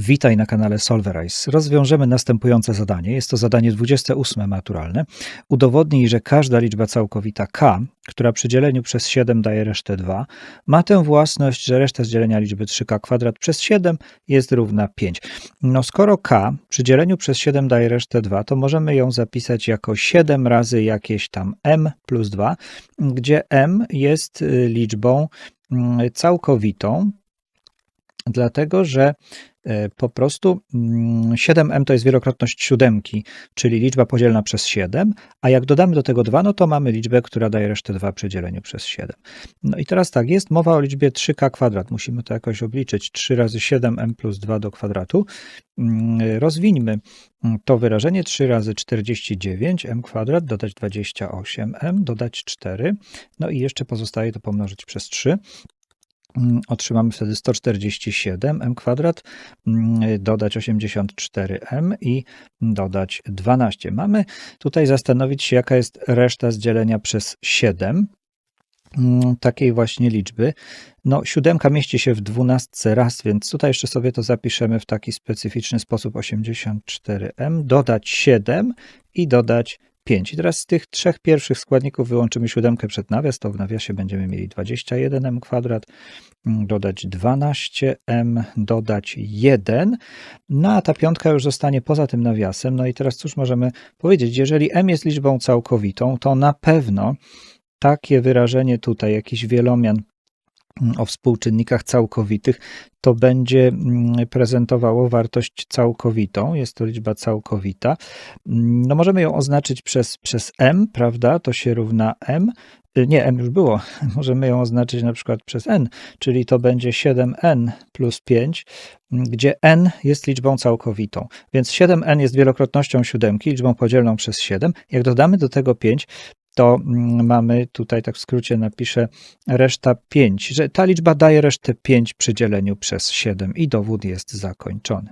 Witaj na kanale Solverize. Rozwiążemy następujące zadanie. Jest to zadanie 28 maturalne. Udowodnij, że każda liczba całkowita k, która przy dzieleniu przez 7 daje resztę 2, ma tę własność, że reszta z dzielenia liczby 3k kwadrat przez 7 jest równa 5. No skoro k przy dzieleniu przez 7 daje resztę 2, to możemy ją zapisać jako 7 razy jakieś tam m plus 2, gdzie m jest y, liczbą mm, całkowitą, dlatego że po prostu mm, 7m to jest wielokrotność siódemki, czyli liczba podzielna przez 7, a jak dodamy do tego 2, no to mamy liczbę, która daje resztę 2 przy dzieleniu przez 7. No i teraz tak, jest mowa o liczbie 3k kwadrat, musimy to jakoś obliczyć, 3 razy 7m plus 2 do kwadratu. Mm, Rozwińmy mm, to wyrażenie 3 razy 49m kwadrat, dodać 28m, dodać 4, no i jeszcze pozostaje to pomnożyć przez 3. Mm, Otrzymamy wtedy 147 m kwadrat, mm, dodać 84m i dodać 12. Mamy tutaj zastanowić się, jaka jest reszta z dzielenia przez 7 mm, takiej właśnie liczby. No, siódemka mieści się w dwunastce raz, więc tutaj jeszcze sobie to zapiszemy w taki specyficzny sposób 84m, dodać 7 i dodać 5. I teraz z tych trzech pierwszych składników wyłączymy siódemkę przed nawias, to w nawiasie będziemy mieli 21m kwadrat, mm, dodać 12m, dodać 1, no a ta piątka już zostanie poza tym nawiasem. No i teraz cóż możemy powiedzieć? Jeżeli m jest liczbą całkowitą, to na pewno takie wyrażenie tutaj, jakiś wielomian o współczynnikach całkowitych, to będzie mm, prezentowało wartość całkowitą, jest to liczba całkowita. Mm, No możemy ją oznaczyć przez, przez m, prawda? To się równa m. Y, Nie, m już było. Możemy ją oznaczyć na przykład przez n, czyli to będzie 7n plus 5, m, gdzie n jest liczbą całkowitą. Więc 7n jest wielokrotnością siódemki, liczbą podzielną przez 7. Jak dodamy do tego 5, to mm, mamy tutaj, tak w skrócie napiszę, reszta 5, że ta liczba daje resztę 5 przy dzieleniu przez 7 i dowód jest zakończony.